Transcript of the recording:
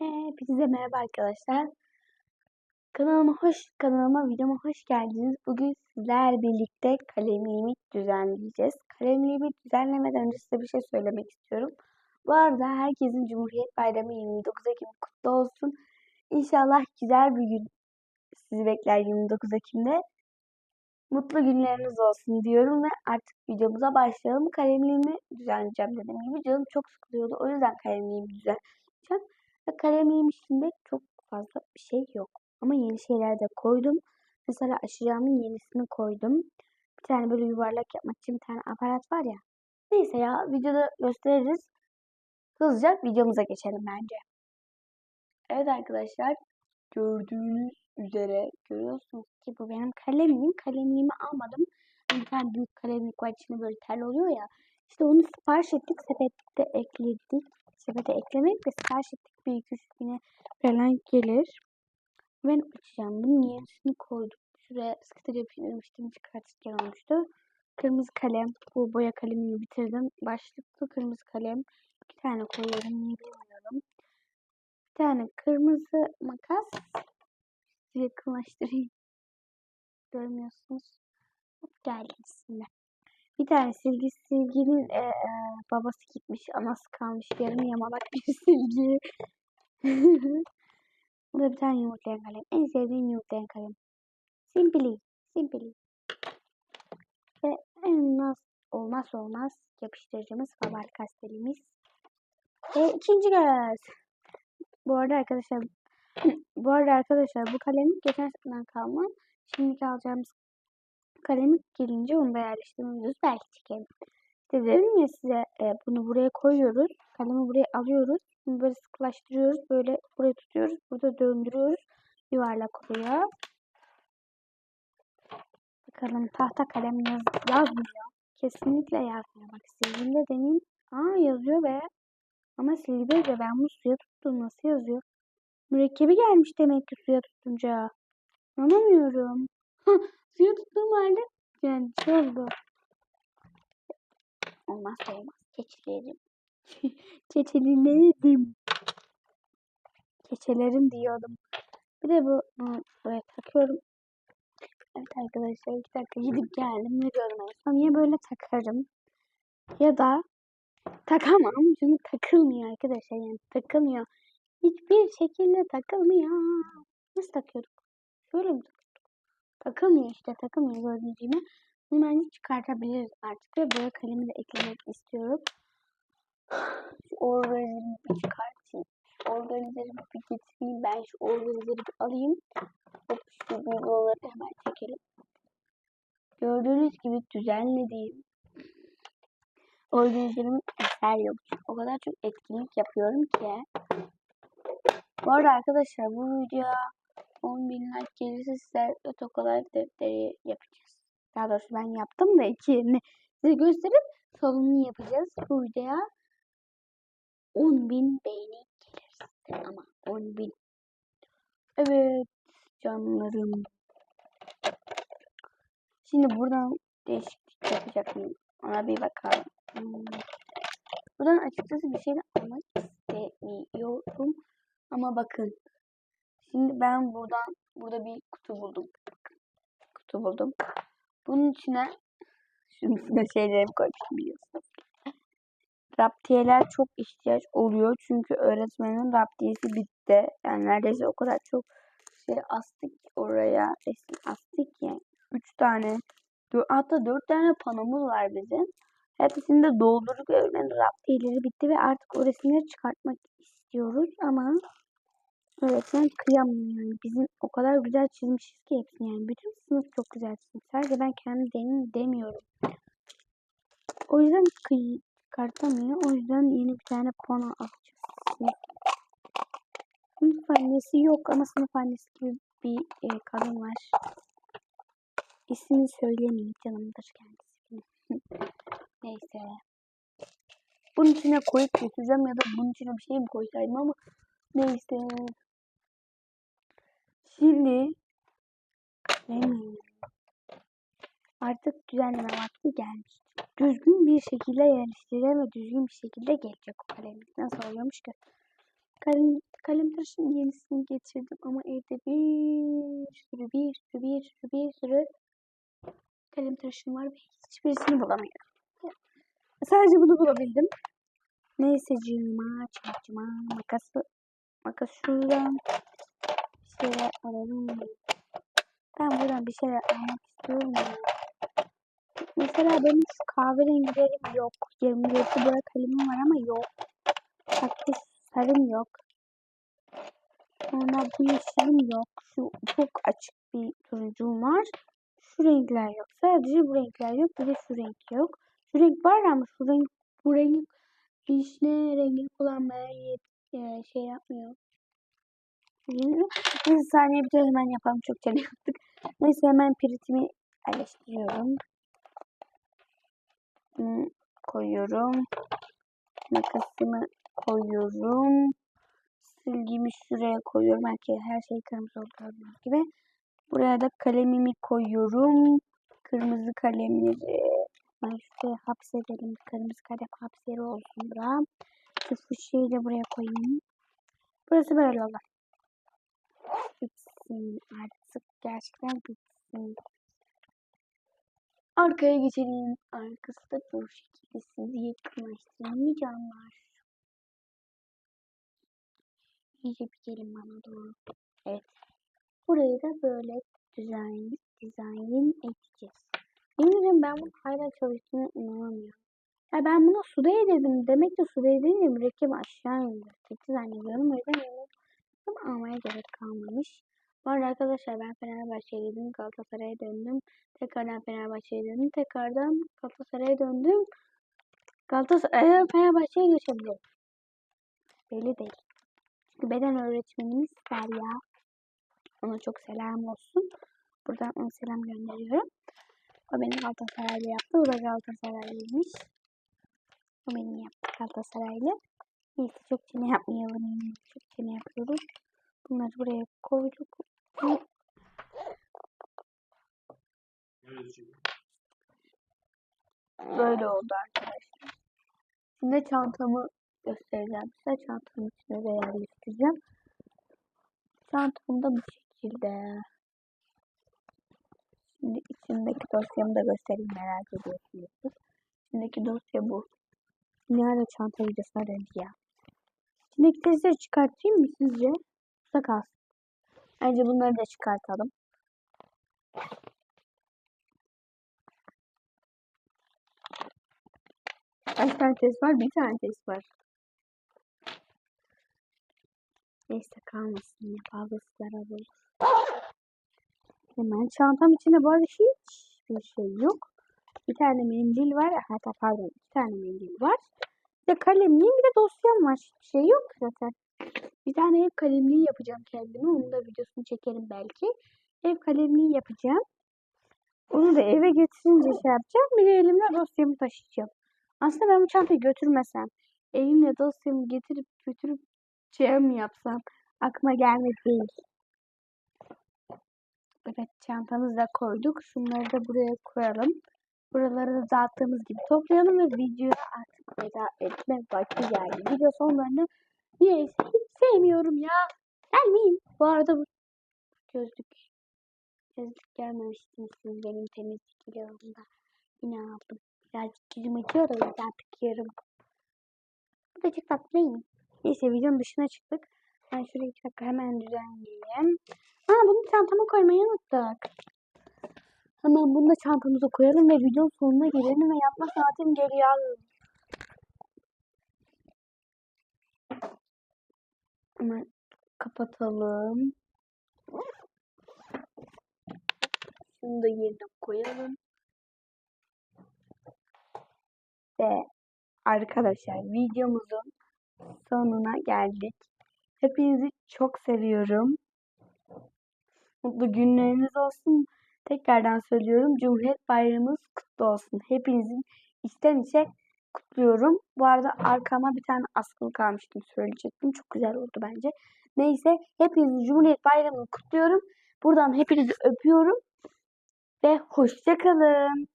Hepinize merhaba arkadaşlar. Kanalıma hoş, kanalıma videoma hoş geldiniz. Bugün sizler birlikte kalemliğimi düzenleyeceğiz. Kalemliğimi düzenlemeden önce size bir şey söylemek istiyorum. Bu arada herkesin Cumhuriyet Bayramı 29 Ekim kutlu olsun. İnşallah güzel bir gün sizi bekler 29 Ekim'de. Mutlu günleriniz olsun diyorum ve artık videomuza başlayalım. Kalemliğimi düzenleyeceğim dediğim gibi. Canım çok sıkılıyordu. O yüzden kalemliğimi düzenleyeceğim. Ve kalemliğim içinde çok fazla bir şey yok. Ama yeni şeyler de koydum. Mesela aşırımın yenisini koydum. Bir tane böyle yuvarlak yapmak için bir tane aparat var ya. Neyse ya videoda gösteririz. Hızlıca videomuza geçelim bence. Evet arkadaşlar gördüğünüz üzere görüyorsunuz ki bu benim kalemliğim. Kalemliğimi almadım. Bir tane büyük kalemlik var içinde böyle tel oluyor ya. İşte onu sipariş ettik. Sepette ekledik. Sepete eklemek ve sipariş ettik. Bir iki üç falan gelir. Ben açacağım. Bunun yenisini koydum. Şuraya yapayım demiştim. Çıkartırken olmuştu. Kırmızı kalem. Bu boya kalemini bitirdim. Başlıklı kırmızı kalem. İki tane koyuyorum. Niye bilmiyorum. Bir tane kırmızı makas. Yakınlaştırayım. Görmüyorsunuz. Geldi sizinle. Bir tane silgi silginin e, e, babası gitmiş, anası kalmış. Yarım yamalak bir silgi. Bu da bir tane yumurtlayan kalem. En sevdiğim yumurtlayan kalem. Simply. Simply. Ve en az olmaz olmaz yapıştırıcımız Faber Castell'imiz. Ve ikinci göz. Bu arada arkadaşlar bu arada arkadaşlar bu kalem geçen seneden kalma. Şimdiki alacağımız kalemi gelince onu da yerleştirmemiz belki çekelim. İşte dedim ya size e, bunu buraya koyuyoruz. Kalemi buraya alıyoruz. Bunu böyle sıklaştırıyoruz. Böyle buraya tutuyoruz. Burada döndürüyoruz. Yuvarlak oluyor. Bakalım tahta kalem yaz yazmıyor. Kesinlikle yazmıyor. Bak silgimde deneyim. Aa yazıyor be. Ama silgide de ben bunu suya tuttum. Nasıl yazıyor? Mürekkebi gelmiş demek ki suya tutunca. Anlamıyorum. Suya tuttuğum halde yani şey oldu. Olmaz olmaz. Keçilerim. Keçelerim. Keçelerim diyordum. Bir de bu, bu böyle takıyorum. Evet arkadaşlar iki dakika gidip geldim ne diyorum en son. Ya böyle takarım ya da takamam. Çünkü takılmıyor arkadaşlar yani takılmıyor. Hiçbir şekilde takılmıyor. Nasıl takıyorduk? Şöyle mi? Takılmıyor işte takılmıyor gördüğünüz gibi. Bence çıkartabiliriz artık ve böyle kalemi de eklemek istiyorum. Şu organizerimi bir çıkartayım. Şu organizerimi bir getireyim. Ben şu organizeri bir alayım. Hop şu uygulamaları hemen çekelim. Gördüğünüz gibi düzenlediğim organizerimin eser yok. O kadar çok etkinlik yapıyorum ki. Bu arada arkadaşlar bu videoya 10 bin like gelirse size otokolay defteri yapacağız. Daha doğrusu ben yaptım da iki size gösterip sonunu yapacağız. Bu videoya 10 bin beğeni gelirse ama 10 bin. Evet canlarım. Şimdi buradan değişiklik yapacak mıyım? Ona bir bakalım. Hmm. Buradan açıkçası bir şey almak istemiyorum. Ama bakın. Şimdi ben buradan burada bir kutu buldum. Kutu buldum. Bunun içine şunun içine şeylerimi koymuştum biliyorsunuz. Raptiyeler çok ihtiyaç oluyor. Çünkü öğretmenin raptiyesi bitti. Yani neredeyse o kadar çok şey astık oraya. Resim astık yani. Üç tane hatta dört tane panomuz var bizim. Hepsini de doldurduk. Öğretmenin raptiyeleri bitti ve artık o resimleri çıkartmak istiyoruz ama öğretmen kıyamıyor yani. Bizim o kadar güzel çizmişiz ki hepsini yani. Bütün sınıf çok güzel çizmiş. Sadece ben kendim demin demiyorum. O yüzden kıy çıkartamıyor. O yüzden yeni bir tane pano alacağız. Sınıf annesi yok ama sınıf annesi gibi bir e, kadın var. İsmini söylemeyeyim canımdır kendisi. Neyse. Bunun içine koyup götüreceğim ya da bunun içine bir şey mi koysaydım ama neyse. Şimdi Artık düzenleme vakti gelmiş. Düzgün bir şekilde yerleştireceğim ve düzgün bir şekilde gelecek o kalemlik. Nasıl oluyormuş ki? kalem, kalem tıraşın yenisini getirdim ama evde bir sürü bir sürü bir sürü bir sürü kalem tıraşım var ve hiçbirisini bulamıyorum. Sadece bunu bulabildim. Neyse cıma çarpıma makası makas şuradan şeyler alalım. Ben buradan bir şeyler almak istiyorum. ya. Mesela benim şu kahverengilerim yok. 27 boya kalemim var ama yok. Hatta sarım yok. Sonra bu yeşilim yok. Şu çok açık bir turuncum var. Şu renkler yok. Sadece bu renkler yok. Bir de şu renk yok. Şu renk var ama şu renk bu rengi vişne rengini kullanmaya e, şey yapmıyor. Bir saniye bir de hemen yapalım. Çok çene yaptık. Neyse hemen piritimi yerleştiriyorum. Koyuyorum. Makasımı koyuyorum. Silgimi şuraya koyuyorum. Belki her şey kırmızı oldu gibi. Buraya da kalemimi koyuyorum. Kırmızı kalemleri. Ben şuraya hapsedelim. Kırmızı kalem hapseri olsun bura. Şu fuşyayı da buraya koyayım. Burası böyle olur. Bitsin artık. Gerçekten bitsin. Arkaya geçelim. Arkası da bu şekilde sizi yakınlaştırmayacağımlar. İyice bir gelin bana doğru. Evet. Burayı da böyle dizayn, dizayn edeceğiz. Bilmiyorum ben bunu hala çalıştığına inanamıyorum. Ya ben buna suda yedirdim. Demek ki suda yedirince mürekkebi aşağı indi. Kötü zannediyorum. O yüzden yedirdim. Almaya gerek kalmamış. Bu arada arkadaşlar ben Fenerbahçe'ydim. Galatasaray'a döndüm. Tekrardan Fenerbahçe'ye döndüm. Tekrardan Galatasaray'a döndüm. Galatasaray Fenerbahçe'ye geçebilirim. Belli değil. Çünkü beden öğretmenimiz Derya. Ona çok selam olsun. Buradan ona selam gönderiyorum. O beni Galatasaraylı yaptı. O da Galatasaraylıymış. O beni yaptı Galatasaraylı. Neyse çok çene yapmayalım. Çok çene yapıyoruz. Bunları buraya koyduk. Böyle oldu arkadaşlar. Şimdi çantamı göstereceğim size. Çantamın içine de yerleştireceğim. Çantam da bu şekilde. Şimdi içindeki dosyamı da göstereyim merak ediyorsunuz. İçindeki dosya bu. Ne ara çanta videosuna döndü ya. İçindeki testleri çıkartayım mı sizce? Kısa kalsın. Bence bunları da çıkartalım. Kaç tane test var? Bir tane test var. Neyse kalmasın ya fazlası zarar. Hemen çantam içinde bu arada hiçbir şey yok. Bir tane mendil var. Hatta pardon iki tane mendil var. Bir de kalemliğim bir de dosyam var. Hiçbir şey yok zaten. Bir tane ev kalemliği yapacağım kendime. Onun da videosunu çekerim belki. Ev kalemliği yapacağım. Onu da eve getirince şey yapacağım. Bir de elimle dosyamı taşıyacağım. Aslında ben bu çantayı götürmesem, elimle dosyamı getirip götürüp şey mi yapsam aklıma gelmedi değil. Evet çantamızı da koyduk. Şunları da buraya koyalım. Buraları da dağıttığımız gibi toplayalım ve videoya artık veda etme vakti geldi. Video sonlarını niyeyse hiç sevmiyorum ya. Gelmeyin. Bu arada bu gözlük gözlük gelmemiştiniz siz benim temizlik videomda. Yine aldım. Birazcık yüzüm acıyor da tıkıyorum. Bu da çok tatlıyım. Neyse videonun dışına çıktık. Ben şurayı iki dakika hemen düzenleyeyim. Aa bunu çantama koymayı unuttuk. Hemen bunu da çantamıza koyalım ve videonun sonuna gelelim ve yapma saatim geliyor. Hemen kapatalım. Şunu da yerine koyalım. Ve arkadaşlar videomuzun sonuna geldik. Hepinizi çok seviyorum. Mutlu günleriniz olsun. Tekrardan söylüyorum. Cumhuriyet Bayramınız kutlu olsun. Hepinizin içten içe kutluyorum. Bu arada arkama bir tane askılı kalmıştım söyleyecektim. Çok güzel oldu bence. Neyse hepinizin Cumhuriyet Bayramını kutluyorum. Buradan hepinizi öpüyorum. Ve hoşçakalın.